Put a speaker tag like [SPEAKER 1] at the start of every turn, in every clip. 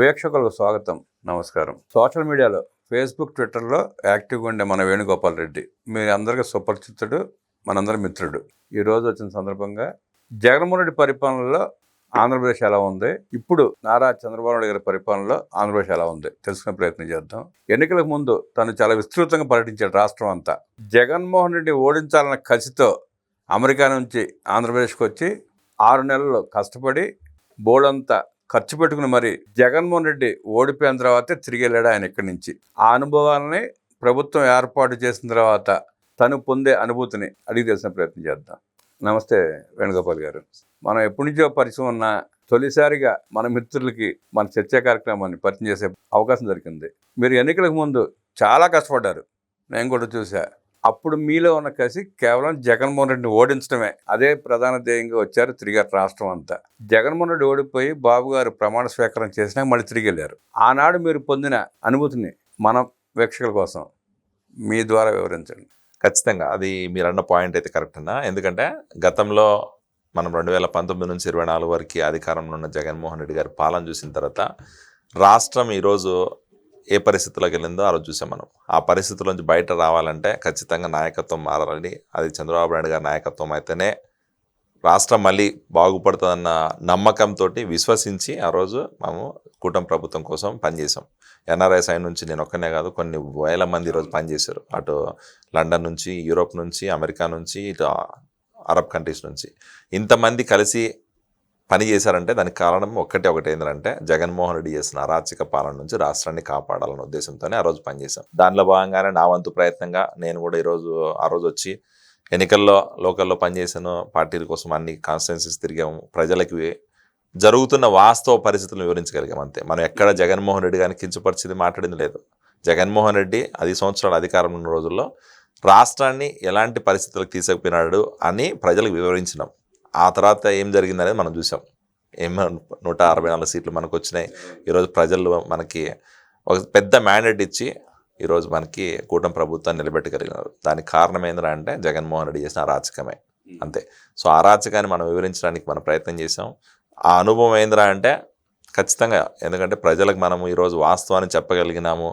[SPEAKER 1] వీక్షకులకు స్వాగతం. నమస్కారం. సోషల్ మీడియాలో ఫేస్బుక్ ట్విట్టర్లో యాక్టివ్గా ఉండే మన వేణుగోపాల్ రెడ్డి. మీ అందరికీ సుపరిచితుడు మనందరి మిత్రుడు. ఈరోజు వచ్చిన సందర్భంగా జగన్మోహన్ రెడ్డి పరిపాలనలో ఆంధ్రప్రదేశ్ ఎలా ఉంది? ఇప్పుడు నారా చంద్రబాబు నాయుడు గారి పరిపాలనలో ఆంధ్రప్రదేశ్ ఎలా ఉంది? తెలుసుకునే ప్రయత్నం చేద్దాం. ఎన్నికలకు ముందు తను చాలా విస్తృతంగా పర్యటించాడు రాష్ట్రం అంతా. జగన్మోహన్ రెడ్డి ఓడించాలన్న కసితో అమెరికా నుంచి ఆంధ్రప్రదేశ్కి వచ్చి ఆరు నెలలు కష్టపడి బోర్డంతా ఖర్చు పెట్టుకుని మరి జగన్మోహన్ రెడ్డి ఓడిపోయిన తర్వాతే తిరిగి వెళ్ళాడు ఆయన ఇక్కడి నుంచి. ఆ అనుభవాలని ప్రభుత్వం ఏర్పాటు చేసిన తర్వాత తను పొందే అనుభూతిని అడిగి తెలిసిన ప్రయత్నం చేద్దాం. నమస్తే వేణుగోపాల్ గారు. మనం ఎప్పటి నుంచో పరిచయం ఉన్న తొలిసారిగా మన మిత్రులకి మన చర్చా కార్యక్రమాన్ని పరిచయం చేసే అవకాశం దొరికింది. మీరు ఎన్నికలకు ముందు చాలా కష్టపడ్డారు. నేను కూడా చూసా అప్పుడు మీలో ఉన్న కసి కేవలం జగన్మోహన్ రెడ్డిని ఓడించడమే. అదే ప్రధాన ధ్యేయంగా వచ్చారు తిరిగారు రాష్ట్రం అంతా. జగన్మోహన్ రెడ్డి ఓడిపోయి బాబు గారు ప్రమాణ స్వీకారం చేసినా మళ్ళీ తిరిగి వెళ్ళారు. ఆనాడు మీరు పొందిన అనుభూతిని మన వీక్షకుల కోసం మీ ద్వారా వివరించండి.
[SPEAKER 2] ఖచ్చితంగా. అది మీరు అన్న పాయింట్ అయితే కరెక్ట్ అన్న. ఎందుకంటే గతంలో మనం రెండు వేల పంతొమ్మిది నుంచి ఇరవై నాలుగు వరకు అధికారంలో ఉన్న జగన్మోహన్ రెడ్డి గారి పాలన చూసిన తర్వాత రాష్ట్రం ఈరోజు ఏ పరిస్థితుల్లోకి వెళ్ళిందో ఆ రోజు చూసాం మనం. ఆ పరిస్థితుల నుంచి బయట రావాలంటే ఖచ్చితంగా నాయకత్వం మారాలని అది చంద్రబాబు నాయుడు గారి నాయకత్వం అయితేనే రాష్ట్రం మళ్ళీ బాగుపడుతుందన్న నమ్మకంతో విశ్వసించి ఆ రోజు మేము కూటమి ప్రభుత్వం కోసం పనిచేసాం ఎన్ఆర్ఐ సైడ్ నుంచి నేను ఒక్కనే కాదు కొన్ని వేల మంది ఈరోజు పనిచేశారు. అటు లండన్ నుంచి యూరోప్ నుంచి అమెరికా నుంచి ఇటు అరబ్ కంట్రీస్ నుంచి. ఇంతమంది కలిసి పని చేశారంటే దానికి కారణం ఒక్కటే ఒకటి ఏంటంటే జగన్మోహన్ రెడ్డి చేసిన అరాచక పాలన నుంచి రాష్ట్రాన్ని కాపాడాలన్న ఉద్దేశంతోనే ఆ రోజు పనిచేశాం దానిలో భాగంగానే నా వంతు ప్రయత్నంగా నేను కూడా ఈరోజు ఆ రోజు వచ్చి ఎన్నికల్లో లోకల్లో పనిచేశాను. పార్టీల కోసం అన్ని కాన్స్టిట్యున్సీస్ తిరిగాము. ప్రజలకి జరుగుతున్న వాస్తవ పరిస్థితులను వివరించగలిగాం అంతే. మనం ఎక్కడ జగన్మోహన్ రెడ్డి గారిని కించపరిచింది మాట్లాడింది లేదు. జగన్మోహన్ రెడ్డి ఐదు సంవత్సరాల అధికారం ఉన్న రోజుల్లో రాష్ట్రాన్ని ఎలాంటి పరిస్థితులకు తీసుకుపోయినాడు అని ప్రజలకు వివరించినాం. ఆ తర్వాత ఏం జరిగింది అనేది మనం చూసాం. ఏం నూట అరవై నాలుగు సీట్లు మనకు వచ్చినాయి ఈరోజు ప్రజలు మనకి ఒక పెద్ద మ్యాండేట్ ఇచ్చి ఈరోజు మనకి కూటమి ప్రభుత్వాన్ని నిలబెట్టగలిగినారు. దానికి కారణం ఏంటంటే అంటే జగన్మోహన్ రెడ్డి చేసిన అరాచకమే. అంతే. సో ఆ అరాచకాన్ని మనం వివరించడానికి మనం ప్రయత్నం చేసాం ఆ అనుభవం ఏందిరా అంటే ఖచ్చితంగా ఎందుకంటే ప్రజలకు మనము ఈరోజు వాస్తవాన్ని చెప్పగలిగినాము.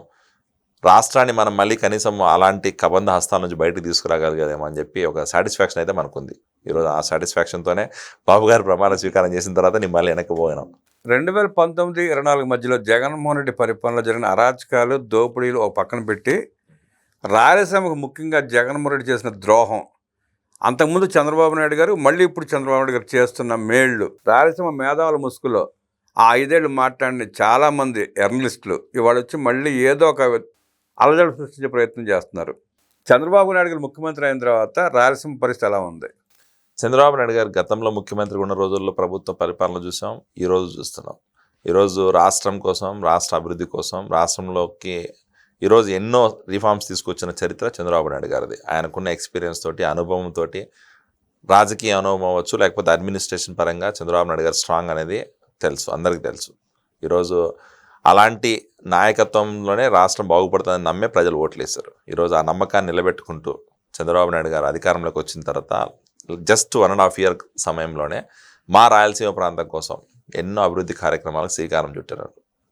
[SPEAKER 2] రాష్ట్రాన్ని మనం మళ్ళీ కనీసం అలాంటి కబంధ హస్తాల నుంచి బయటకు తీసుకురాగలిగేమో అని చెప్పి ఒక సాటిస్ఫాక్షన్ అయితే మనకుంది. ఈరోజు ఆ సాటిస్ఫాక్షన్తోనే బాబు గారు ప్రమాణ స్వీకారం చేసిన తర్వాత నేను మళ్ళీ వెనక్కి పోయినాం.
[SPEAKER 1] రెండు వేల పంతొమ్మిది ఇరవై నాలుగు మధ్యలో జగన్మోహన్ రెడ్డి పరిపాలనలో జరిగిన అరాచకాలు దోపిడీలు ఒక పక్కన పెట్టి రాయలసీమకు ముఖ్యంగా జగన్మోహన్ రెడ్డి చేసిన ద్రోహం. అంతకుముందు చంద్రబాబు నాయుడు గారు మళ్ళీ ఇప్పుడు చంద్రబాబు నాయుడు గారు చేస్తున్న మేళ్ళు. రాయలసీమ మేధావుల ముసుగులో ఆ ఐదేళ్ళు మాట్లాడిన చాలామంది జర్నలిస్టులు ఇవాళ వచ్చి మళ్ళీ ఏదో ఒక అలజడి సృష్టించే ప్రయత్నం చేస్తున్నారు. చంద్రబాబు నాయుడు గారు ముఖ్యమంత్రి అయిన తర్వాత రాయలసీమ పరిస్థితి ఎలా ఉంది?
[SPEAKER 2] చంద్రబాబు నాయుడు గారు గతంలో ముఖ్యమంత్రి ఉన్న రోజుల్లో ప్రభుత్వ పరిపాలన చూసాం ఈరోజు చూస్తున్నాం. ఈరోజు రాష్ట్రం కోసం రాష్ట్ర అభివృద్ధి కోసం రాష్ట్రంలోకి ఈరోజు ఎన్నో రిఫార్మ్స్ తీసుకొచ్చిన చరిత్ర చంద్రబాబు నాయుడు గారిది. ఆయనకున్న ఎక్స్పీరియన్స్ తోటి అనుభవంతో రాజకీయ అనుభవం అవ్వచ్చు లేకపోతే అడ్మినిస్ట్రేషన్ పరంగా చంద్రబాబు నాయుడు గారు స్ట్రాంగ్ అనేది తెలుసు అందరికీ తెలుసు. ఈరోజు అలాంటి నాయకత్వంలోనే రాష్ట్రం బాగుపడుతుందని నమ్మే ప్రజలు ఓట్లేశారు. ఈరోజు ఆ నమ్మకాన్ని నిలబెట్టుకుంటూ చంద్రబాబు నాయుడు గారు అధికారంలోకి వచ్చిన తర్వాత just one and half year సమయంలోనే మా రాయలసీమ ప్రాంతం కోసం ఎన్నో అభివృద్ధి కార్యక్రమాలకు శ్రీకారం చుట్టారు.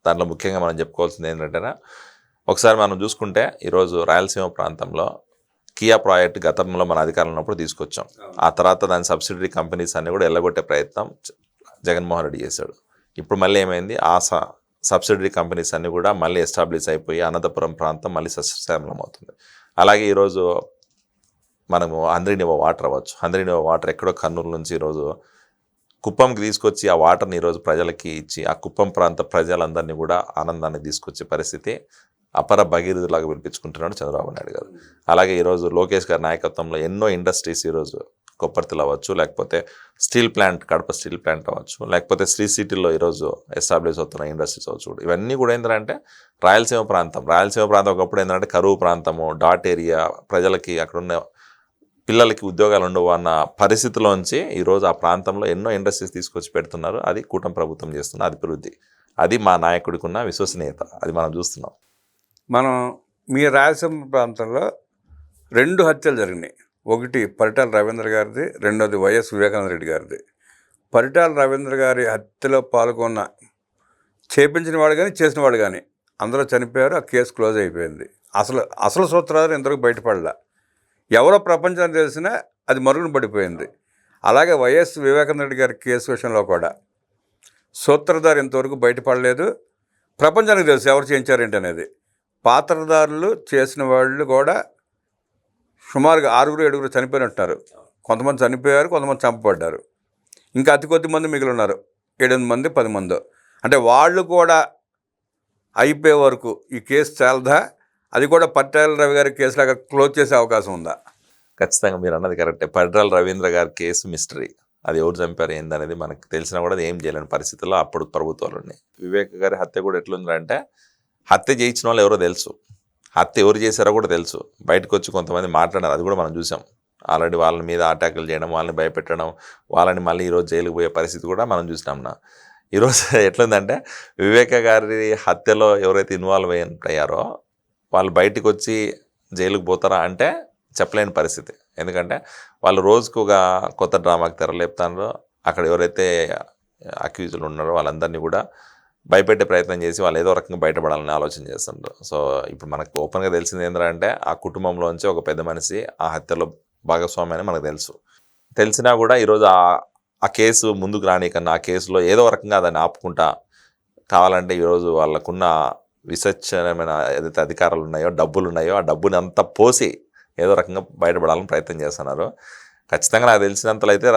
[SPEAKER 2] దాంట్లో ముఖ్యంగా మనం చెప్పుకోవాల్సింది ఏంటంటే ఒకసారి మనం చూసుకుంటే ఈరోజు రాయలసీమ ప్రాంతంలో కియా ప్రాజెక్ట్ గతంలో మన అధికారంలో ఉన్నప్పుడు తీసుకొచ్చాం. ఆ తర్వాత దాని సబ్సిడరీ కంపెనీస్ అన్ని కూడా ఎల్లగొట్టే ప్రయత్నం జగన్మోహన్ రెడ్డి చేశాడు. ఇప్పుడు మళ్ళీ ఏమైంది? ఆ స సబ్సిడరీ కంపెనీస్ అన్ని కూడా మళ్ళీ ఎస్టాబ్లిష్ అయిపోయి అనంతపురం ప్రాంతం మళ్ళీ సస్యశ్యామలం అవుతుంది. అలాగే ఈరోజు మనము అంద్రీనివ వాటర్ అవ్వచ్చు. అంద్రీనివ వాటర్ ఎక్కడో కర్నూలు నుంచి ఈరోజు కుప్పంకి తీసుకొచ్చి ఆ వాటర్ని ఈరోజు ప్రజలకి ఇచ్చి ఆ కుప్పం ప్రాంత ప్రజలందరినీ కూడా ఆనందాన్ని తీసుకొచ్చే పరిస్థితి అపర భగీరథులాగా వినిపించుకుంటున్నాడు చంద్రబాబు నాయుడు గారు. అలాగే ఈరోజు లోకేష్ గారి నాయకత్వంలో ఎన్నో ఇండస్ట్రీస్ ఈరోజు కొప్పర్తిలో అవ్వచ్చు లేకపోతే steel plant Kadapa steel plant అవ్వచ్చు లేకపోతే శ్రీ సిటీలో ఈరోజు ఎస్టాబ్లిష్ అవుతున్న ఇండస్ట్రీస్ అవ్వచ్చు ఇవన్నీ కూడా ఏంటంటే రాయలసీమ ప్రాంతం. రాయలసీమ ప్రాంతం ఒకప్పుడు ఏంటంటే కరువు ప్రాంతము డాట్ ఏరియా ప్రజలకి అక్కడున్న పిల్లలకి ఉద్యోగాలు ఉండవు అన్న పరిస్థితిలోంచి ఈరోజు ఆ ప్రాంతంలో ఎన్నో ఇండస్ట్రీస్ తీసుకొచ్చి పెడుతున్నారు. అది కూటమి ప్రభుత్వం చేస్తున్న అభివృద్ధి. అది మా నాయకుడికి ఉన్న విశ్వసనీయత. అది మనం చూస్తున్నాం.
[SPEAKER 1] మనం మీ రాయలసీమ ప్రాంతంలో రెండు హత్యలు జరిగినాయి. ఒకటి పరిటాల రవీంద్ర గారిది రెండోది వైఎస్ వివేకానంద రెడ్డి గారిది. పరిటాల రవీంద్ర గారి హత్యలో పాల్గొన్న చేపించిన వాడు కానీ చేసిన వాడు కానీ అందరూ చనిపోయారు. ఆ కేసు క్లోజ్ అయిపోయింది. అసలు అసలు సూత్రాలు ఇంతవరకు బయటపడలే. ఎవరో ప్రపంచం తెలిసినా అది మరుగున పడిపోయింది. అలాగే వైఎస్ వివేకానంద గారి కేసు విషయంలో కూడా. సూత్రధారు ఇంతవరకు బయటపడలేదు. ప్రపంచానికి తెలుసు ఎవరు చేయించారేంటి అనేది. పాత్రధారులు చేసిన వాళ్ళు కూడా సుమారుగా ఆరుగురు ఏడుగురు చనిపోయినట్టున్నారు కొంతమంది చనిపోయారు కొంతమంది చంపబడ్డారు. ఇంకా అతి కొద్ది మంది మిగిలి ఉన్నారు. ఏడెనిమిది మంది పది మంది. అంటే వాళ్ళు కూడా అయిపోయే వరకు ఈ కేసు చాలదా అది కూడా పట్టాల రవి గారి కేసులాగా క్లోజ్ చేసే అవకాశం ఉందా?
[SPEAKER 2] ఖచ్చితంగా మీరు అన్నది కరెక్టే. పట్టాల రవీంద్ర గారి కేసు మిస్టరీ. అది ఎవరు చంపారు ఏందనేది మనకు తెలిసినా కూడా అది ఏం చేయలేని పరిస్థితుల్లో అప్పుడు ప్రభుత్వాలు ఉన్నాయి. వివేక్ గారి హత్య కూడా ఎట్లుందంటే హత్య చేయించిన వాళ్ళు ఎవరో తెలుసు. హత్య ఎవరు చేశారో కూడా తెలుసు. బయటకు వచ్చి కొంతమంది మాట్లాడారు. అది కూడా మనం చూసాం. ఆల్రెడీ వాళ్ళ మీద అటాకులు చేయడం వాళ్ళని భయపెట్టడం వాళ్ళని మళ్ళీ ఈరోజు జైలుకు పోయే పరిస్థితి కూడా మనం చూసినాం నా. ఈరోజు ఎట్లుందంటే వివేక గారి హత్యలో ఎవరైతే ఇన్వాల్వ్ అయ్యారో వాళ్ళు బయటకు వచ్చి జైలుకు పోతారా అంటే చెప్పలేని పరిస్థితి. ఎందుకంటే వాళ్ళు రోజుకు ఒక కొత్త డ్రామాకి తెరలేపుతారో అక్కడ ఎవరైతే అక్యూజులు ఉన్నారో వాళ్ళందరినీ కూడా భయపెట్టే ప్రయత్నం చేసి వాళ్ళు ఏదో రకంగా బయటపడాలని ఆలోచన చేస్తుంటారు సో ఇప్పుడు మనకు ఓపెన్గా తెలిసింది ఏంటంటే ఆ కుటుంబంలోంచి ఒక పెద్ద మనిషి ఆ హత్యలో భాగస్వామి అని మనకు తెలుసు. తెలిసినా కూడా ఈరోజు ఆ ఆ కేసు ముందుకు రానికన్నా ఆ కేసులో ఏదో రకంగా దాన్ని ఆపుకుంటా కావాలంటే ఈరోజు వాళ్ళకున్న విసర్జనమైన ఏదైతే అధికారాలు ఉన్నాయో డబ్బులు ఉన్నాయో ఆ డబ్బుని అంతా పోసి ఏదో రకంగా బయటపడాలని ప్రయత్నం చేస్తున్నారు. ఖచ్చితంగా నాకు తెలిసినంతలో అయితే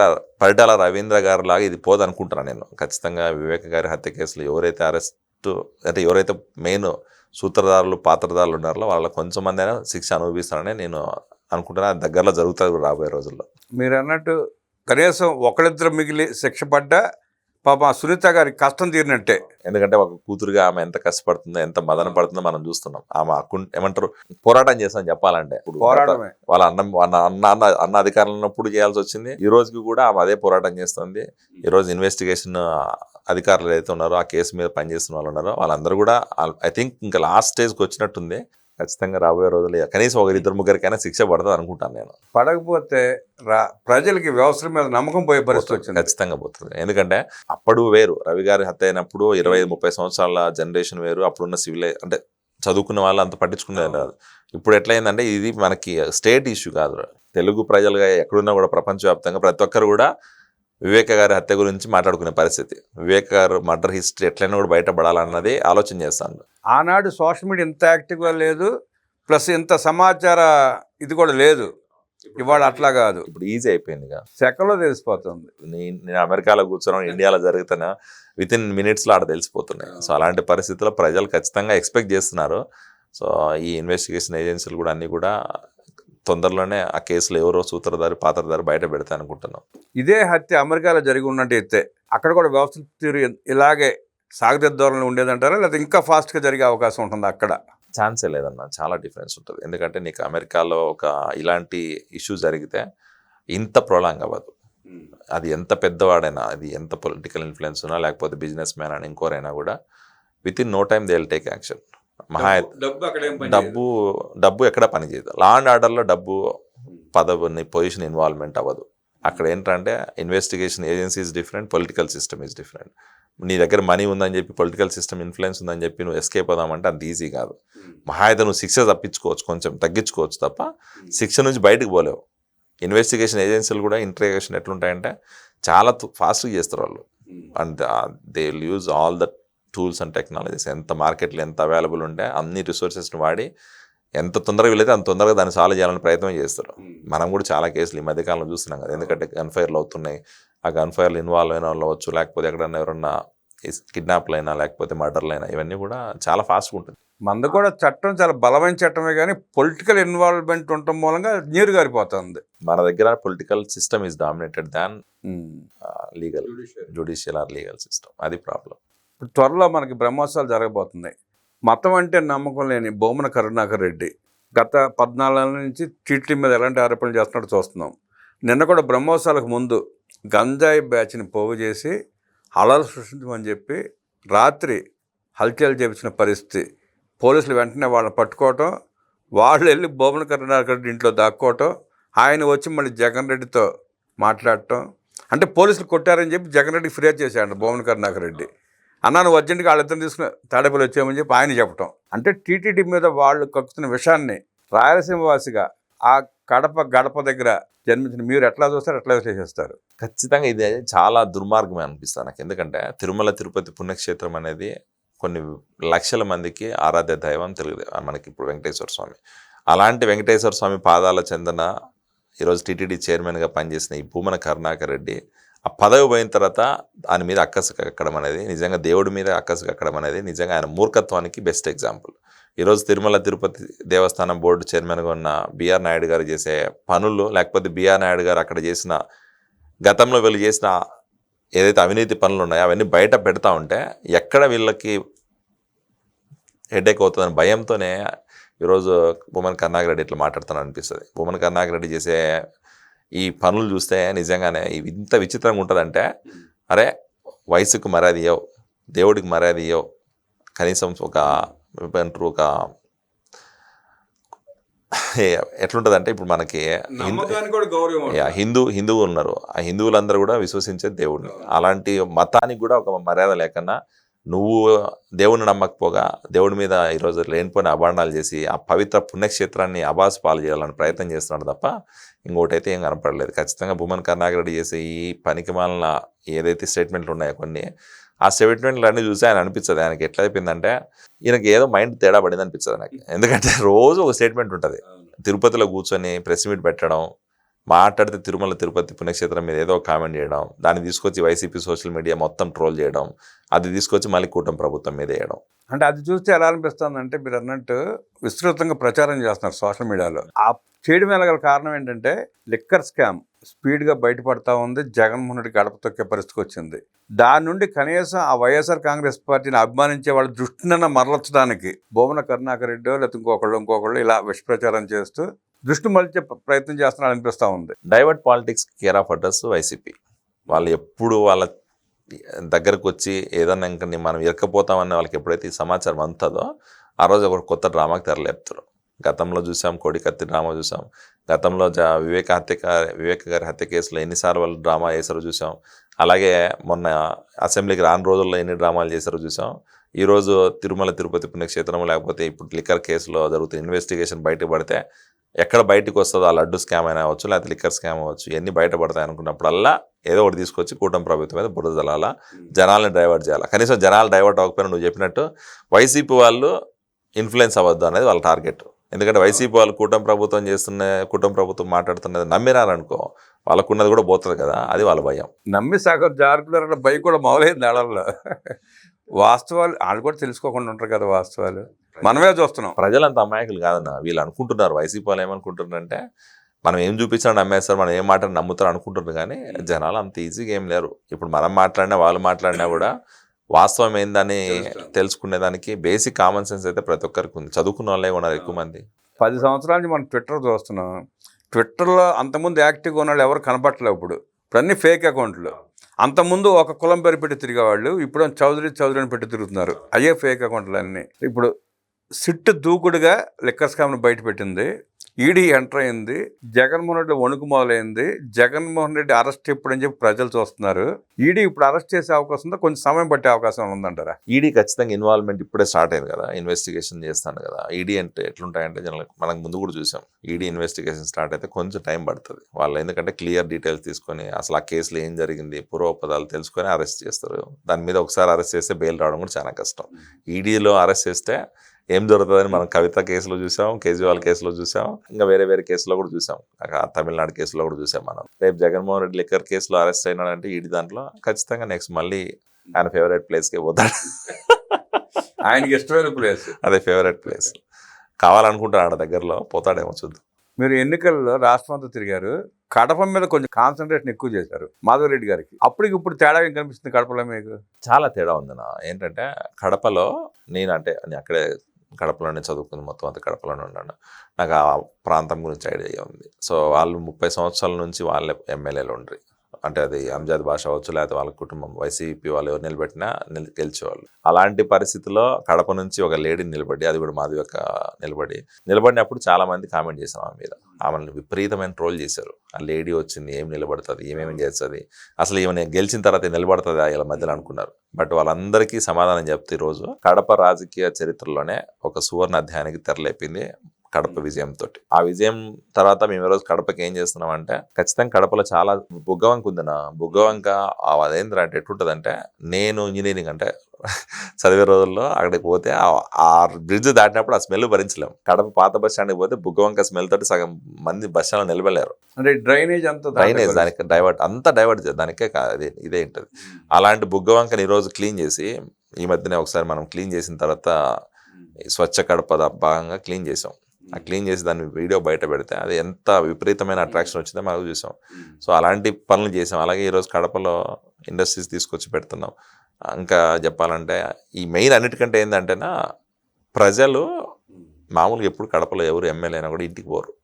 [SPEAKER 2] పరిటాల రవీంద్ర గారు లాగా ఇది పోదు అనుకుంటున్నాను నేను. ఖచ్చితంగా వివేక గారి హత్య కేసులు ఎవరైతే అరెస్టు అంటే ఎవరైతే మెయిన్ సూత్రధారులు పాత్రధారులు ఉన్నారో వాళ్ళ కొంచెం మంది అయినా శిక్ష అనుభవిస్తారని నేను అనుకుంటున్నా. దగ్గరలో జరుగుతుంది రాబోయే రోజుల్లో.
[SPEAKER 1] మీరు అన్నట్టు కనీసం ఒకరిద్దరు మిగిలి శిక్ష పడ్డా పాప సునీత గారి కష్టం తీరినట్టే.
[SPEAKER 2] ఎందుకంటే ఒక కూతురుగా ఆమె ఎంత కష్టపడుతుందో ఎంత మదన పడుతుందో మనం చూస్తున్నాం. ఆమె ఏమంటారు? పోరాటం చేస్తామని చెప్పాలంటే. వాళ్ళ అన్నం అన్న అన్న అన్న అధికారంలో ఉన్నప్పుడు చేయాల్సి వచ్చింది. ఈ రోజుకి కూడా ఆమె అదే పోరాటం చేస్తుంది. ఈ రోజు ఇన్వెస్టిగేషన్ అధికారులు ఏదైతే ఉన్నారో ఆ కేసు మీద పనిచేస్తున్న వాళ్ళు ఉన్నారో వాళ్ళందరూ కూడా ఐ థింక్ ఇంకా లాస్ట్ స్టేజ్కి వచ్చినట్టుంది. ఖచ్చితంగా రాబోయే రోజులు కనీసం ఒక ఇద్దరు ముగ్గురికైనా శిక్ష పడుతుంది అనుకుంటాను నేను.
[SPEAKER 1] పడకపోతే రా ప్రజలకి వ్యవస్థల మీద నమ్మకం పోయే పరిస్థితి వచ్చింది.
[SPEAKER 2] ఖచ్చితంగా పోతుంది. ఎందుకంటే అప్పుడు వేరు. రవి గారి హత్య అయినప్పుడు ఇరవై ముప్పై సంవత్సరాల జనరేషన్ వేరు. అప్పుడున్న సివిల్ అంటే చదువుకున్న వాళ్ళు అంత పట్టించుకునేది కాదు. ఇప్పుడు ఎట్లయిందంటే ఇది మనకి స్టేట్ ఇష్యూ కాదు తెలుగు ప్రజలుగా ఎక్కడున్నా కూడా ప్రపంచవ్యాప్తంగా ప్రతి ఒక్కరు కూడా వివేక గారి హత్య గురించి మాట్లాడుకునే పరిస్థితి. వివేక గారు మర్డర్ హిస్టరీ ఎట్లయినా కూడా బయటపడాలన్నది ఆలోచన చేస్తాను
[SPEAKER 1] ఆనాడు సోషల్ మీడియా ఇంత యాక్టివ్గా లేదు ప్లస్ ఇంత సమాచార ఇది కూడా లేదు. ఇవాళ అట్లా కాదు.
[SPEAKER 2] ఇప్పుడు ఈజీ అయిపోయింది.
[SPEAKER 1] సెకలో తెలిసిపోతుంది.
[SPEAKER 2] నేను అమెరికాలో కూర్చున్నాను ఇండియాలో జరుగుతున్నా విత్ ఇన్ మినిట్స్లో ఆడ తెలిసిపోతున్నాయి. సో అలాంటి పరిస్థితుల్లో ప్రజలు ఖచ్చితంగా ఎక్స్పెక్ట్ చేస్తున్నారు. సో ఈ ఇన్వెస్టిగేషన్ ఏజెన్సీలు కూడా అన్నీ కూడా తొందరలోనే ఆ కేసులో ఎవరో సూత్రధారి పాత్రధారి బయట పెడతా అనుకుంటున్నాం
[SPEAKER 1] ఇదే హత్య అమెరికాలో జరిగి ఉన్నట్టయితే అక్కడ కూడా వ్యవస్థ తీరు ఇలాగే సాగదిద్దోరణలో ఉండేదంటారా? లేదా ఇంకా ఫాస్ట్గా జరిగే అవకాశం ఉంటుంది అక్కడ?
[SPEAKER 2] ఛాన్సే లేదన్న. చాలా డిఫరెన్స్ ఉంటుంది. ఎందుకంటే నీకు అమెరికాలో ఒక ఇలాంటి ఇష్యూ జరిగితే ఇంత ప్రొలాంగ్ అవ్వదు. అది ఎంత పెద్దవాడైనా అది ఎంత పొలిటికల్ ఇన్ఫ్లుయెన్స్ ఉన్నా లేకపోతే బిజినెస్ మ్యాన్ అని ఇంకోరైనా కూడా within no time they will take action. మహా డబ్బు డబ్బు ఎక్కడ పనిచేయదు లా అండ్ ఆర్డర్లో డబ్బు పదవిని పొజిషన్ ఇన్వాల్వ్మెంట్ అవ్వదు. అక్కడ ఏంటంటే investigation agencies different political system is different నీ దగ్గర మనీ ఉందని చెప్పి పొలిటికల్ సిస్టమ్ ఇన్ఫ్లుయెన్స్ ఉందని చెప్పి నువ్వు ఎస్కేప్ అవుదామంటే అంత ఈజీ కాదు. మహా అయితే నువ్వు శిక్ష తప్పించుకోవచ్చు కొంచెం తగ్గించుకోవచ్చు తప్ప శిక్ష నుంచి బయటకు పోలేవు. ఇన్వెస్టిగేషన్ ఏజెన్సీలు కూడా ఇంట్రాగేషన్ ఎట్లుంటాయంటే చాలా ఫాస్ట్గా చేస్తారు వాళ్ళు. And they will use all the tools and technologies ఎంత మార్కెట్లో ఎంత అవైలబుల్ ఉంటే అన్ని రిసోర్సెస్ని వాడి ఎంత తొందరగా వీలైతే అంత తొందరగా దాన్ని సాల్వ్ చేయాలని ప్రయత్నం చేస్తారు. మనం కూడా చాలా కేసులు ఈ మధ్యకాలంలో చూస్తున్నాం కదా. ఎందుకంటే గన్ ఫైర్లు అవుతున్నాయి. ఆ గన్ ఫైర్లు ఇన్వాల్వ్ అయిన వాళ్ళు అవ్వచ్చు లేకపోతే ఎక్కడన్నా ఎవరన్నా కిడ్నాప్లు అయినా లేకపోతే మర్డర్లు అయినా ఇవన్నీ కూడా చాలా ఫాస్ట్గా ఉంటుంది.
[SPEAKER 1] మంద కూడా చట్టం చాలా బలమైన చట్టమే కానీ పొలిటికల్ ఇన్వాల్వ్మెంట్ ఉండటం మూలంగా నీరు గారిపోతుంది.
[SPEAKER 2] మన దగ్గర political system is dominated than legal judicial or legal system అది ప్రాబ్లం
[SPEAKER 1] ఇప్పుడు త్వరలో మనకి బ్రహ్మోత్సవాలు జరగబోతున్నాయి. మతం అంటే నమ్మకం లేని బొమ్మన కరుణాకర్ రెడ్డి. గత పద్నాలుగు నుంచి టీటీ మీద ఎలాంటి ఆరోపణలు చేస్తున్నట్టు చూస్తున్నాం. నిన్న కూడా బ్రహ్మోత్సవాలకు ముందు గంజాయి బ్యాచ్ని పోగు చేసి అలలు సృష్టించమని చెప్పి రాత్రి హల్చల్ చేపించిన పరిస్థితి. పోలీసులు వెంటనే వాళ్ళని పట్టుకోవటం వాళ్ళు వెళ్ళి బొమ్మన కరుణాకర్ రెడ్డి ఇంట్లో దాక్కోవటం ఆయన వచ్చి మళ్ళీ జగన్ రెడ్డితో మాట్లాడటం. అంటే పోలీసులు కొట్టారని చెప్పి జగన్ రెడ్డికి ఫిర్యాదు చేశాడు బొమ్మన కరుణాకర్ రెడ్డి. అన్నా నువ్వు అర్జెంట్గా వాళ్ళిద్దరిని తీసుకుని తాడేపల్లి వచ్చామని చెప్పి ఆయన చెప్పటం. అంటే టీటీడీ మీద వాళ్ళు కక్కుతున్న విషయాన్ని రాయలసీమ వాసిగా ఆ కడప గడప దగ్గర జన్మించిన మీరు ఎట్లా చూస్తారు ఎట్లా చేసేస్తారు?
[SPEAKER 2] ఖచ్చితంగా ఇది చాలా దుర్మార్గమే అనిపిస్తుంది నాకు. ఎందుకంటే తిరుమల తిరుపతి పుణ్యక్షేత్రం అనేది కొన్ని లక్షల మందికి ఆరాధ్య దైవం తెలుగు మనకి ఇప్పుడు వెంకటేశ్వర స్వామి. అలాంటి వెంకటేశ్వర స్వామి పాదాల చెందిన ఈరోజు టీటీడీ చైర్మన్గా పనిచేసిన ఈ భూమన కరుణాకర్ రెడ్డి ఆ పదవి పోయిన తర్వాత దాని మీద అక్కసు కక్కడం అనేది నిజంగా దేవుడి మీద అక్కసు కక్కడం అనేది నిజంగా ఆయన మూర్ఖత్వానికి బెస్ట్ ఎగ్జాంపుల్ ఈరోజు తిరుమల తిరుపతి దేవస్థానం బోర్డు చైర్మన్గా ఉన్న బిఆర్ నాయుడు గారు చేసే పనులు లేకపోతే బిఆర్ నాయుడు గారు అక్కడ చేసిన గతంలో వీళ్ళు చేసిన ఏదైతే అవినీతి పనులు ఉన్నాయో అవన్నీ బయట పెడతా ఉంటే ఎక్కడ వీళ్ళకి హెడేక్ అవుతుందని భయంతోనే ఈరోజు భూమన్ కర్ణాకరెడ్డి ఇట్లా మాట్లాడుతాను అనిపిస్తుంది. భూమన్ కర్ణాకరెడ్డి చేసే ఈ పనులు చూస్తే నిజంగానే ఇంత విచిత్రంగా ఉంటుందంటే అరే వయసుకు మర్యాద ఇవ్వవు దేవుడికి మర్యాద ఇవ్వవు కనీసం ఒక ఏమంటారు ఒక ఎట్లుంటుందంటే ఇప్పుడు మనకి హిందూ-
[SPEAKER 1] కూడా గౌరవం
[SPEAKER 2] యా, హిందూ హిందువులు ఉన్నారు. ఆ హిందువులందరూ కూడా విశ్వసించే దేవుడిని. అలాంటి మతానికి కూడా ఒక మర్యాద లేకన్నా నువ్వు దేవుని నమ్మకపోగా దేవుడి మీద ఈరోజు లేనిపోయిన అభాండాలు చేసి ఆ పవిత్ర పుణ్యక్షేత్రాన్ని అబాస్ పాలు చేయాలని ప్రయత్నం చేస్తున్నాడు తప్ప ఇంకోటైతే ఏం కనపడలేదు. ఖచ్చితంగా భూమన్ కర్ణాకర్ రెడ్డి చేసే ఈ పనికి ఏదైతే స్టేట్మెంట్లు ఉన్నాయో కొన్ని ఆ స్టేట్మెంట్లు అన్నీ చూసి ఆయన అనిపించదు ఆయనకి ఎట్లా అయిపోయిందంటే ఈయనకి ఏదో మైండ్ తేడా పడింది అనిపించదు నాకు ఎందుకంటే రోజు ఒక స్టేట్మెంట్ ఉంటుంది. తిరుపతిలో కూర్చొని ప్రెస్ మీట్ పెట్టడం మాట్లాడితే తిరుమల తిరుపతి పుణ్యక్షేత్రం మీద ఏదో కామెంట్ చేయడం దాన్ని తీసుకొచ్చి వైసీపీ సోషల్ మీడియా మొత్తం ట్రోల్ చేయడం అది తీసుకొచ్చి మళ్ళీ కూటమి ప్రభుత్వం మీద వేయడం.
[SPEAKER 1] అంటే అది చూస్తే ఎలా అనిపిస్తుంది అంటే మీరు అన్నట్టు విస్తృతంగా ప్రచారం చేస్తున్నారు సోషల్ మీడియాలో ఆ చేయడం వెళ్ళగల గల కారణం ఏంటంటే లిక్కర్ స్కామ్ స్పీడ్గా బయటపడతా ఉంది జగన్మోహన్ రెడ్డి గడప తొక్కే పరిస్థితికి వచ్చింది. దాని నుండి కనీసం ఆ వైఎస్ఆర్ కాంగ్రెస్ పార్టీని అభిమానించే వాళ్ళ దృష్టినన్న మరలచడానికి భువన కరుణాకర్ రెడ్డి లేకపోతే ఇంకొకళ్ళు ఇంకొకళ్ళు ఇలా విషప్రచారం చేస్తూ దృష్టి మళ్ళీ ప్రయత్నం చేస్తున్నాడు అనిపిస్తూ ఉంది.
[SPEAKER 2] Divert politics care of address YCP వాళ్ళు ఎప్పుడు వాళ్ళ దగ్గరకు వచ్చి ఏదన్నా ఇంకా మనం ఇరకపోతామని వాళ్ళకి ఎప్పుడైతే ఈ సమాచారం అంతదో ఆ రోజు ఒక కొత్త డ్రామాకి తెరలేపుతారు గతంలో చూసాం కోడికత్తి డ్రామా చూసాం. గతంలో జ వివేక హత్య వివేక గారి హత్య కేసులో ఎన్నిసార్లు వాళ్ళు డ్రామా చేశారో చూసాం. అలాగే మొన్న అసెంబ్లీకి రాని రోజుల్లో ఎన్ని డ్రామాలు చేశారో చూసాం. ఈరోజు తిరుమల తిరుపతి పుణ్యక్షేత్రం లేకపోతే ఇప్పుడు లిక్కర్ కేసులో జరుగుతున్న ఇన్వెస్టిగేషన్ బయటపడితే ఎక్కడ బయటకు వస్తుందో ఆ లడ్డు స్కామ్ అయినా అవ్వచ్చు లేకపోతే లిక్కర్ స్కామ్ అవ్వచ్చు ఇవన్నీ బయటపడతాయి అనుకున్నప్పుడల్లా ఏదో ఒకటి తీసుకొచ్చి కూటమి ప్రభుత్వం మీద బురద జలాల జనాల్ని డైవర్ట్ చేయాలి. కనీసం జనాలు డైవర్ట్ అవ్వకపోయినా నువ్వు చెప్పినట్టు వైసీపీ వాళ్ళు ఇన్ఫ్లుయెన్స్ అవ్వద్దు అనేది వాళ్ళ టార్గెట్ ఎందుకంటే వైసీపీ వాళ్ళు కూటమి ప్రభుత్వం చేస్తున్న కూటమి ప్రభుత్వం మాట్లాడుతున్నది నమ్మినారనుకో వాళ్ళకున్నది కూడా పోతుంది కదా అది వాళ్ళ భయం.
[SPEAKER 1] నమ్మి సగం జారుకున్నారంటే భయం కూడా మొదలైంది ఆడల్లో వాస్తవాలు వాళ్ళు కూడా తెలుసుకోకుండా ఉంటారు కదా వాస్తవాలు. మనమే చూస్తున్నాం.
[SPEAKER 2] ప్రజలంత అమాయకులు కాదన్న. వీళ్ళు అనుకుంటున్నారు. వైసీపీ వాళ్ళు ఏమనుకుంటున్నారంటే మనం ఏం చూపించినా నమ్మేస్తారు మనం ఏం మాట నమ్ముతారు అనుకుంటున్నారు కానీ జనాలు అంత ఈజీగా ఏం లేరు. ఇప్పుడు మనం మాట్లాడినా వాళ్ళు మాట్లాడినా కూడా వాస్తవం ఏందని. తెలుసుకునేదానికి బేసిక్ కామన్ సెన్స్ అయితే ప్రతి ఒక్కరికి ఉంది. చదువుకున్న వాళ్ళే ఉన్నారు ఎక్కువ మంది.
[SPEAKER 1] పది సంవత్సరాల నుంచి మనం ట్విట్టర్ చూస్తున్నాం. ట్విట్టర్లో అంతకుముందు యాక్టివ్గా ఉన్న వాళ్ళు ఎవరు కనపట్లేవు ఇప్పుడు. ఇప్పుడు అన్ని ఫేక్ అకౌంట్లు అంతకుముందు ఒక కులం పేరు పెట్టి తిరిగేవాళ్ళు ఇప్పుడు చౌదరి చౌదరి అని పెట్టి తిరుగుతున్నారు. అయ్యే ఫేక్ అకౌంట్లు అన్నీ. ఇప్పుడు సిట్ దూకుడుగా లిక్కర్ స్కామ్ను బయట పెట్టింది ఈడీ ఎంటర్ అయింది. జగన్మోహన్ రెడ్డి వణుకు మొదలైంది. జగన్మోహన్ రెడ్డి అరెస్ట్ ఎప్పుడని చెప్పి ప్రజలు చూస్తున్నారు. ఈడీ ఇప్పుడు అరెస్ట్ చేసే అవకాశం ఉందా? కొంచెం సమయం పట్టే అవకాశం ఉందంటారా?
[SPEAKER 2] ఈడీ ఖచ్చితంగా ఇన్వాల్వ్మెంట్ ఇప్పుడే స్టార్ట్ అయింది కదా. ఇన్వెస్టిగేషన్ చేస్తాను కదా. ఈడీ అంటే ఎట్లుంటాయంటే జనరల్ మనకు ముందు కూడా చూసాం. ఈడీ ఇన్వెస్టిగేషన్ స్టార్ట్ అయితే కొంచెం టైం పడుతుంది. వాళ్ళు ఎందుకంటే క్లియర్ డీటెయిల్స్ తీసుకొని అసలు ఆ కేసులో ఏం జరిగింది పూర్వపదాలు తెలుసుకొని అరెస్ట్ చేస్తారు. దాని మీద ఒకసారి అరెస్ట్ చేస్తే బెయిల్ రావడం కూడా చాలా కష్టం. ఈడీలో అరెస్ట్ చేస్తే ఏం జరుగుతుందని మనం కవిత కేసులో చూసాం కేజ్రీవాల్ కేసులో చూసాం ఇంకా వేరే వేరే కేసులో కూడా చూసాం. తమిళనాడు కేసులో కూడా చూసాం మనం. రేపు జగన్మోహన్ రెడ్డి లిక్కర్ కేసులో అరెస్ట్ అయినాడంటే ఈడీ దాంట్లో ఖచ్చితంగా నెక్స్ట్ మళ్ళీ ఆయన ఫేవరెట్ ప్లేస్కి పోతాడు.
[SPEAKER 1] ఆయనకి ఇష్టమైన ప్లేస్
[SPEAKER 2] అదే ఫేవరెట్ ప్లేస్ కావాలనుకుంటాడు దగ్గరలో పోతాడేమో చూద్దాం.
[SPEAKER 1] మీరు ఎన్నికల్లో రాష్ట్రం అంతా తిరిగారు కడప మీద కొంచెం కాన్సన్ట్రేషన్ ఎక్కువ చేశారు మాధవరెడ్డి గారికి. అప్పటికి ఇప్పుడు తేడా ఏం కనిపిస్తుంది కడపలో మీకు?
[SPEAKER 2] చాలా తేడా ఉంది నా ఏంటంటే కడపలో నేను అంటే అక్కడే కడపలోనే చదువుకుంది మొత్తం అంతా కడపలోనే ఉన్నాను. నాకు ఆ ప్రాంతం గురించి ఐడియా ఉంది. సో వాళ్ళు ముప్పై సంవత్సరాల నుంచి వాళ్ళే ఎమ్మెల్యేలు ఉండ్రి. అంటే అది అంజాద్ భాష అవ్వచ్చు లేకపోతే వాళ్ళ కుటుంబం వైసీపీ వాళ్ళు ఎవరు నిలబెట్టినా నిల్- గెలిచేవాళ్ళు. అలాంటి పరిస్థితిలో కడప నుంచి ఒక లేడీ నిలబడి అది కూడా మాది యొక్క నిలబడి నిలబడినప్పుడు చాలా మంది కామెంట్ చేశారు ఆమె మీద. ఆమెను విపరీతమైన ట్రోల్ చేశారు. ఆ లేడీ వచ్చింది ఏం నిలబడుతుంది ఏమేమి చేస్తుంది అసలు ఈమె గెలిచిన తర్వాత నిలబడుతుంది వీళ్ళ మధ్యలో అనుకున్నారు. బట్ వాళ్ళందరికీ సమాధానం చెప్తే ఈరోజు కడప రాజకీయ చరిత్రలోనే ఒక సువర్ణ అధ్యాయానికి తెరలేపింది కడప విజయంతో ఆ విజయం తర్వాత మేము ఈరోజు కడపకి ఏం చేస్తున్నాం అంటే ఖచ్చితంగా కడపలో చాలా బుగ్గవంక ఉందిన బుగ్గవంక ఆ అదేంద్ర అంటే ఎట్లుంటదంటే నేను ఇంజనీరింగ్ అంటే చదివే రోజుల్లో అక్కడికి పోతే ఆ- బ్రిడ్జ్ దాటినప్పుడు ఆ స్మెల్ భరించలేం. కడప పాత బస్ స్టాండ్కి పోతే బుగ్గవంక స్మెల్ తోటి సగం మంది బస్ స్టాండ్ నిలబడలేరు.
[SPEAKER 1] అంటే డ్రైనేజ్ అంతా
[SPEAKER 2] డ్రైనేజ్ దానికి డైవర్ట్ అంతా డైవర్ట్ దానికే అదే ఇదే ఉంటుంది. అలాంటి బుగ్గవంకని ఈరోజు క్లీన్ చేసి ఈ మధ్యనే ఒకసారి మనం క్లీన్ చేసిన తర్వాత ఈ స్వచ్ఛ కడప భాగంగా క్లీన్ చేసాం. ఆ క్లీన్ చేసి దాన్ని వీడియో బయట పెడితే అది ఎంత విపరీతమైన అట్రాక్షన్ వచ్చిందో మనం చూసాం. సో అలాంటి పనులు చేసాం. అలాగే ఈరోజు కడపలో ఇండస్ట్రీస్ తీసుకొచ్చి పెడుతున్నాం. ఇంకా చెప్పాలంటే ఈ మెయిన్ అన్నిటికంటే ఏంటంటేనా ప్రజలు మామూలుగా ఎప్పుడు కడపలో ఎవరు ఎమ్మెల్యే అయినా కూడా ఇంటికి పోరు.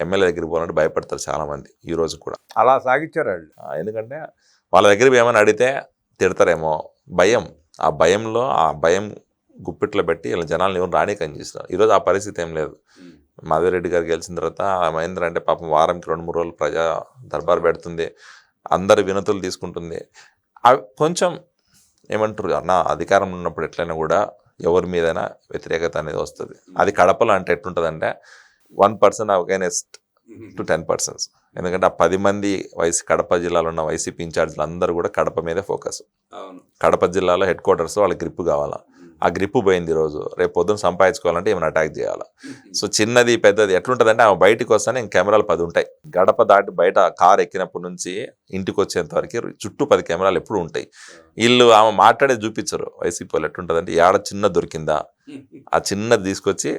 [SPEAKER 2] ఎమ్మెల్యే దగ్గరికి పోవాలంటే భయపడతారు చాలామంది ఈ రోజు కూడా.
[SPEAKER 1] అలా సాగించారు వాళ్ళు.
[SPEAKER 2] ఎందుకంటే వాళ్ళ దగ్గర ఏమైనా అడిగితే తిడతారేమో భయం. ఆ భయంలో ఆ భయం గుప్పిట్లో పెట్టి ఇలా జనాలను ఎవరు రానికని చేస్తారు ఈరోజు ఆ పరిస్థితి ఏం లేదు. మాధవిరెడ్డి గారు గెలిచిన తర్వాత ఆమె ఏంటంటే పాపం వారంకి రెండు మూడు రోజులు ప్రజా దర్బార్ పెడుతుంది. అందరి వినతులు తీసుకుంటుంది. అవి కొంచెం ఏమంటారు నా అధికారం ఉన్నప్పుడు ఎట్లయినా కూడా ఎవరి మీదైనా వ్యతిరేకత అనేది వస్తుంది. అది కడపలో అంటే ఎట్లుంటుందంటే one person against to ten persons ఎందుకంటే ఆ పది మంది వైసీ కడప జిల్లాలో ఉన్న వైసీపీ ఇన్ఛార్జీలు అందరూ కూడా కడప మీదే ఫోకస్. కడప జిల్లాలో హెడ్ క్వార్టర్స్ వాళ్ళ గ్రిప్ కావాలా? ఆ గ్రిప్ పోయింది ఈరోజు రేపు పొద్దున్న సంపాదించుకోవాలంటే ఏమైనా అటాక్ చేయాలి? సో చిన్నది పెద్దది ఎట్లుంటుందంటే ఆమె బయటికి వస్తానే ఇంక కెమెరాలు పది ఉంటాయి. గడప దాటి బయట కార్ ఎక్కినప్పటి నుంచి ఇంటికి వచ్చేంత వరకు చుట్టూ పది కెమెరాలు ఎప్పుడు ఉంటాయి. వీళ్ళు ఆమె మాట్లాడే చూపించరు. వైసీపీ వాళ్ళు ఎట్లుంటుందంటే ఏడ చిన్న దొరికిందా? ఆ చిన్నది తీసుకొచ్చి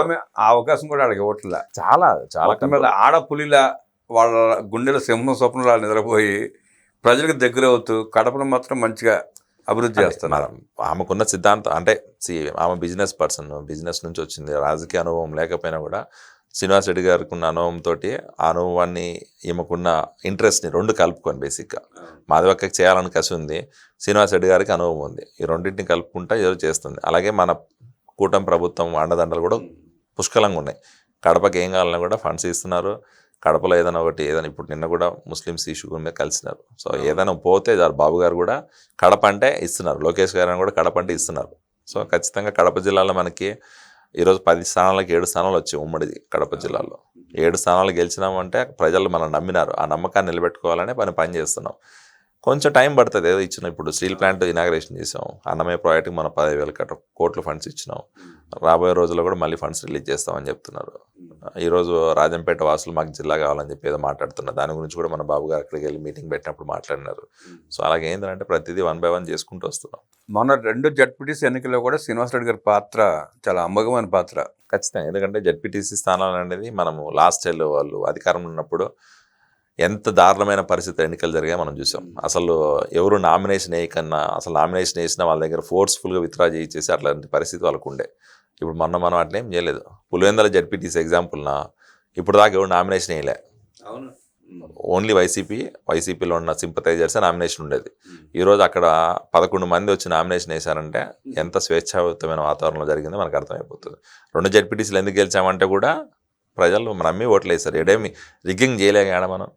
[SPEAKER 1] ఆమె ఆ అవకాశం కూడా వాళ్ళకి ఇవ్వట్లే.
[SPEAKER 2] చాలా చాలా
[SPEAKER 1] ఆడపులిలా వాళ్ళ గుండెల సింహం స్వప్నలా నిద్రపోయి ప్రజలకు దగ్గర అవుతూ కడపను మాత్రం మంచిగా అభివృద్ధి చేస్తున్నారు.
[SPEAKER 2] ఆమెకున్న సిద్ధాంతం అంటే ఆమె బిజినెస్ పర్సన్ బిజినెస్ నుంచి వచ్చింది. రాజకీయ అనుభవం లేకపోయినా కూడా శ్రీనివాస్ రెడ్డి గారికి ఉన్న అనుభవంతో ఆ అనుభవాన్ని ఈమెకున్న ఇంట్రెస్ట్ని రెండు కలుపుకొని బేసిక్గా. మాధవక్కకి చేయాలని కసి ఉంది. శ్రీనివాస్ రెడ్డి గారికి అనుభవం ఉంది. ఈ రెండింటిని కలుపుకుంటా ఏదో చేస్తుంది. అలాగే మన కూటమి ప్రభుత్వం అండదండలు కూడా పుష్కలంగా ఉన్నాయి. కడపకి ఏం కావాలన్నా కూడా ఫండ్స్ ఇస్తున్నారు. కడపలో ఏదైనా ఒకటి ఏదైనా ఇప్పుడు నిన్న కూడా ముస్లిమ్స్ ఇష్యూ మీద కలిసినారు. సో ఏదైనా పోతే బాబు గారు కూడా కడప అంటే ఇస్తున్నారు. లోకేష్ గారు కూడా కడప అంటే ఇస్తున్నారు. సో ఖచ్చితంగా కడప జిల్లాలో మనకి ఈరోజు పది స్థానాలకు ఏడు స్థానాలు వచ్చాయి ఉమ్మడి కడప జిల్లాలో. ఏడు స్థానాలు గెలిచినామంటే ప్రజలు మనం నమ్మినారు. ఆ నమ్మకాన్ని నిలబెట్టుకోవాలనే పని పని చేస్తున్నాం. కొంచెం టైం పడుతుంది. ఏదో ఇచ్చినాం. ఇప్పుడు స్టీల్ ప్లాంట్ ఇనాగ్రేషన్ చేసాం. అన్నమయ్య ప్రాజెక్ట్కి మనం పదివేల కట్ట కోట్ల ఫండ్స్ ఇచ్చినాం. రాబోయే రోజుల్లో కూడా మళ్ళీ ఫండ్స్ రిలీజ్ చేస్తామని చెప్తున్నారు. ఈరోజు రాజంపేట వాసులు మాకు జిల్లా కావాలని చెప్పి ఏదో మాట్లాడుతున్నారు దాని గురించి కూడా మన బాబు గారు అక్కడికి వెళ్ళి మీటింగ్ పెట్టినప్పుడు మాట్లాడినారు. సో అలాగే ఏంటంటే ప్రతిదీ వన్ బై వన్ చేసుకుంటూ వస్తున్నాం.
[SPEAKER 1] మొన్న రెండు జడ్పీటీసీ ఎన్నికల్లో కూడా శ్రీనివాసరెడ్డి గారి పాత్ర చాలా అమ్మగమైన పాత్ర.
[SPEAKER 2] ఖచ్చితంగా. ఎందుకంటే జడ్పీటీసీ స్థానాలు అనేది మనము లాస్ట్ వాళ్ళు అధికారంలో ఉన్నప్పుడు ఎంత దారుణమైన పరిస్థితి ఎన్నికలు జరిగాయో మనం చూసాం. అసలు ఎవరు నామినేషన్ వేయకన్నా అసలు నామినేషన్ వేసినా వాళ్ళ దగ్గర ఫోర్స్ఫుల్గా విత్డ్రా చేయించేసి అట్లాంటి పరిస్థితి వాళ్ళకు ఉండే. ఇప్పుడు మొన్న మనం అట్లా ఏం చేయలేదు. పులివెందల జడ్పీటీసీ ఎగ్జాంపుల్నా ఇప్పుడు దాకా ఎవరు నామినేషన్ వేయలే.
[SPEAKER 1] అవును.
[SPEAKER 2] ఓన్లీ వైసీపీ వైసీపీలో ఉన్న సింపతైజర్సే నామినేషన్ ఉండేది. ఈరోజు అక్కడ పదకొండు మంది వచ్చి నామినేషన్ వేశారంటే ఎంత స్వేచ్ఛాయుతమైన వాతావరణంలో జరిగిందో మనకు అర్థమైపోతుంది. రెండు జడ్పీటీసీలు ఎందుకు గెలిచామంటే కూడా ప్రజలు నమ్మి ఓట్లు వేశారు ఏడేమి రిగ్గింగ్ చేయలే కాడ మనం.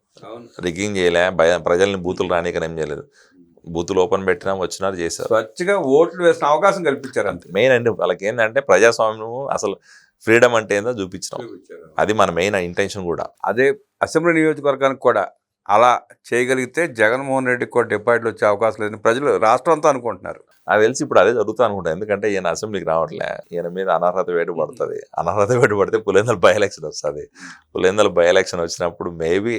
[SPEAKER 2] రిగ్గింగ్ చేయలే. భయ ప్రజల్ని బూతులు రానికని ఏం చేయలేదు. బూతులు ఓపెన్ పెట్టినా వచ్చినారు చేశారు.
[SPEAKER 1] స్వచ్ఛగా ఓట్లు వేసిన అవకాశం కల్పించారు అంతే.
[SPEAKER 2] మెయిన్ అండి వాళ్ళకి ఏంటంటే ప్రజాస్వామ్యం అసలు ఫ్రీడమ్ అంటే ఏందో చూపించినాం. అది మన మెయిన్ ఇంటెన్షన్ కూడా.
[SPEAKER 1] అదే అసెంబ్లీ నియోజకవర్గానికి కూడా అలా చేయగలిగితే జగన్మోహన్ రెడ్డికి కూడా డిపాజిట్లు వచ్చే అవకాశం లేదని ప్రజలు రాష్ట్రం అంతా అనుకుంటున్నారు.
[SPEAKER 2] నాకు తెలిసి ఇప్పుడు అదే జరుగుతా అనుకుంటా. ఎందుకంటే ఈయన అసెంబ్లీకి రావట్లే. ఈయన మీద అనర్హత వేటు పడుతుంది అనర్హత వేటు పడితే పులేందల బై ఎలక్షన్ వస్తుంది. పులేందల బై ఎలక్షన్ వచ్చినప్పుడు మేబీ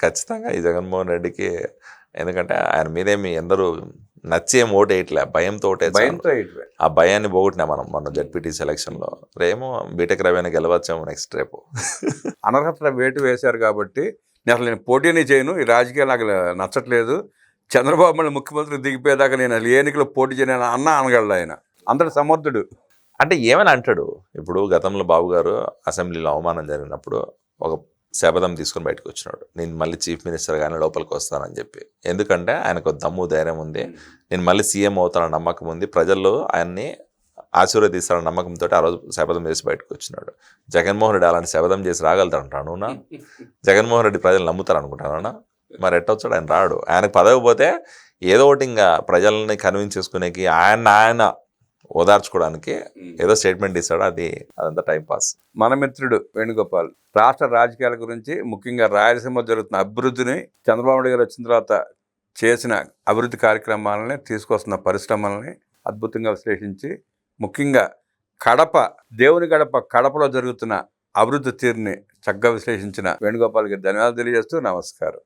[SPEAKER 2] ఖచ్చితంగా ఈ జగన్మోహన్ రెడ్డికి ఎందుకంటే ఆయన మీదేమి ఎందరూ నచ్చేం ఓటు వేయట్లే. భయంతో
[SPEAKER 1] ఇటువే.
[SPEAKER 2] ఆ భయాన్ని పోగొట్టినా మనం మొన్న జడ్పీటీ సెలక్షన్లో రేమో బీటెక్ రవీణ గెలవచ్చేమో నెక్స్ట్ రేపు.
[SPEAKER 1] అనర్హత వేటు వేశారు కాబట్టి నేను అసలు నేను పోటీని చేయను ఈ రాజకీయాలు నాకు నచ్చట్లేదు. చంద్రబాబు మళ్ళీ ముఖ్యమంత్రి దిగిపోయేదాకా నేను అసలు ఎన్నికలో పోటీ చేయను అన్న అనగలడు ఆయన. అందరు సమర్థుడు.
[SPEAKER 2] అంటే ఏమని అంటాడు? ఇప్పుడు గతంలో బాబు గారు అసెంబ్లీలో అవమానం జరిగినప్పుడు ఒక శపథం తీసుకొని బయటకు వచ్చినాడు. నేను మళ్ళీ చీఫ్ మినిస్టర్ గానే లోపలికి వస్తానని చెప్పి. ఎందుకంటే ఆయనకు దమ్ము ధైర్యం ఉంది. నేను మళ్ళీ సీఎం అవుతానన్న నమ్మకం ఉంది. ప్రజల్లో ఆయన్ని ఆశీర్వదిస్తారన్న నమ్మకంతో ఆ రోజు శపథం చేసి బయటకు వచ్చినాడు. జగన్మోహన్ రెడ్డి అలాంటి శపథం చేసి రాగలుగుతారంటాను నా జగన్మోహన్ రెడ్డి ప్రజలు నమ్ముతారు అనుకుంటానా మరి ఎట్టొచ్చాడు ఆయన రాడు. ఆయనకు పదవి పోతే ఏదో ఒకటి ఇంకా ప్రజల్ని కన్విన్స్ చేసుకునేకి ఆయన ఆయన ఓదార్చుకోవడానికి ఏదో స్టేట్మెంట్ ఇస్తాడు. అది అదంతా టైం పాస్.
[SPEAKER 1] మన మిత్రుడు వేణుగోపాల్ రాష్ట్ర రాజకీయాల గురించి ముఖ్యంగా రాయలసీమ జరుగుతున్న అభివృద్ధిని చంద్రబాబు నాయుడు గారు వచ్చిన తర్వాత చేసిన అభివృద్ధి కార్యక్రమాలని తీసుకొస్తున్న పరిశ్రమలని అద్భుతంగా విశ్లేషించి ముఖ్యంగా కడప దేవుని గడప కడపలో జరుగుతున్న అభివృద్ధి తీరుని చక్కగా విశ్లేషించిన వేణుగోపాల్ గారి ధన్యవాదాలు తెలియజేస్తూ నమస్కారం.